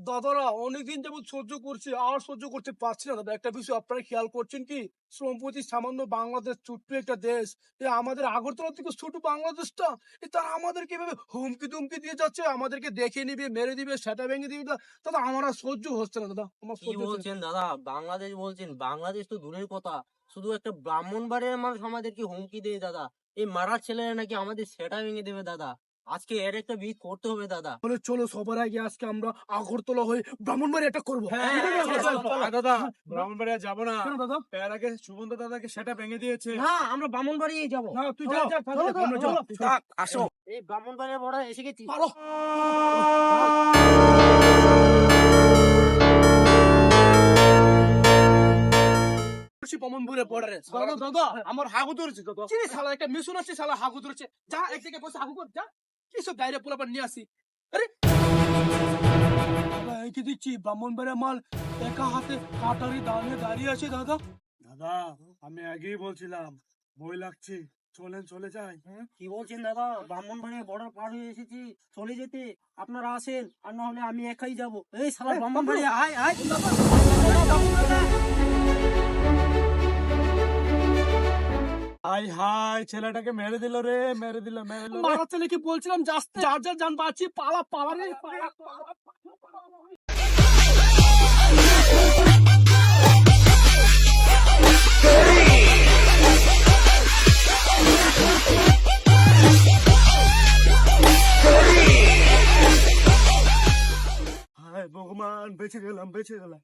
দাদারা অনেকদিন যাবত সহ্য করছি আর সহ্য করতে পারছি না দাদা। একটা বিষয় আপনারা খেয়াল করছেন কি? সম্প্রতি সামান্য বাংলাদেশ ছোট্ট একটা দেশ এ আমাদের আগরতলা থেকে ছোট বাংলাদেশটা এ তারা আমাদেরকে এভাবে হুমকি দুমকি দিয়ে যাচ্ছে আমাদেরকে দেখে নিবে মেরে দিবে সেটা ভেঙে দিবে দাদা। আমার আর সহ্য হচ্ছে না দাদা। আমার কি বলছেন দাদা? বাংলাদেশ বলছেন বাংলাদেশ তো দূরের কথা। শুধু একটা ব্রাহ্মণ বাড়ির মানুষ আমাদেরকে হুমকি দেয় দাদা। এই মারার ছেলেরা নাকি আমাদের সেটা ভেঙে দেবে দাদা। আজকে এর একটা বিট করতে হবে দাদা। বলে চলো সবার আগে আজকে আমরা আগরতলা হয়ে ব্রাহ্মণবাড়ি এটা করব। হ্যাঁ, দাদা ব্রাহ্মণবাড়িয়া যাব না। কেন দাদা? এর আগে সুবন্ত দাদাকে সেটা ভেঙে দিয়েছে। না আমরা ব্রাহ্মণ বাড়ি যাব। না তুই যা যা আসো। এই ব্রাহ্মণ বাড়ির বড় এসে গেছি। পারো পমনপুরে বর্ডারে দাদা দাদা। আমার হাগু ধরেছে দাদা। কি রে শালা একটা মিশন আছে শালা হাগু ধরেছে। যা এক জায়গায় বসে হাগু কর যা। কি সব বাইরে পোলাপান নিয়ে আসি? আরে! দাদা এই কি দিচ্ছি? মাল একা হাতে কাটারি দাঁড়িয়ে দাঁড়িয়ে আছে দাদা। দাদা আমি আগেই বলছিলাম বই লাগছে। চলেন চলে যাই। কি বলছেন দাদা? ব্রাহ্মণ বাড়ির বর্ডার পার হয়ে এসেছি। চলে যেতে আপনারা আসেন আর না হলে আমি একাই যাব। এই সালা ব্রাহ্মণ বাড়ি আয় আয়। হাই হাই ছেলেটাকে মেরে দিল রে মেরে দিল মেরে দিল মারা ছেলে কি বলছিলাম যার যার বাঁচি পালা পালা রে পালা। হায় ভগবান বেঁচে গেলাম বেঁচে গেলাম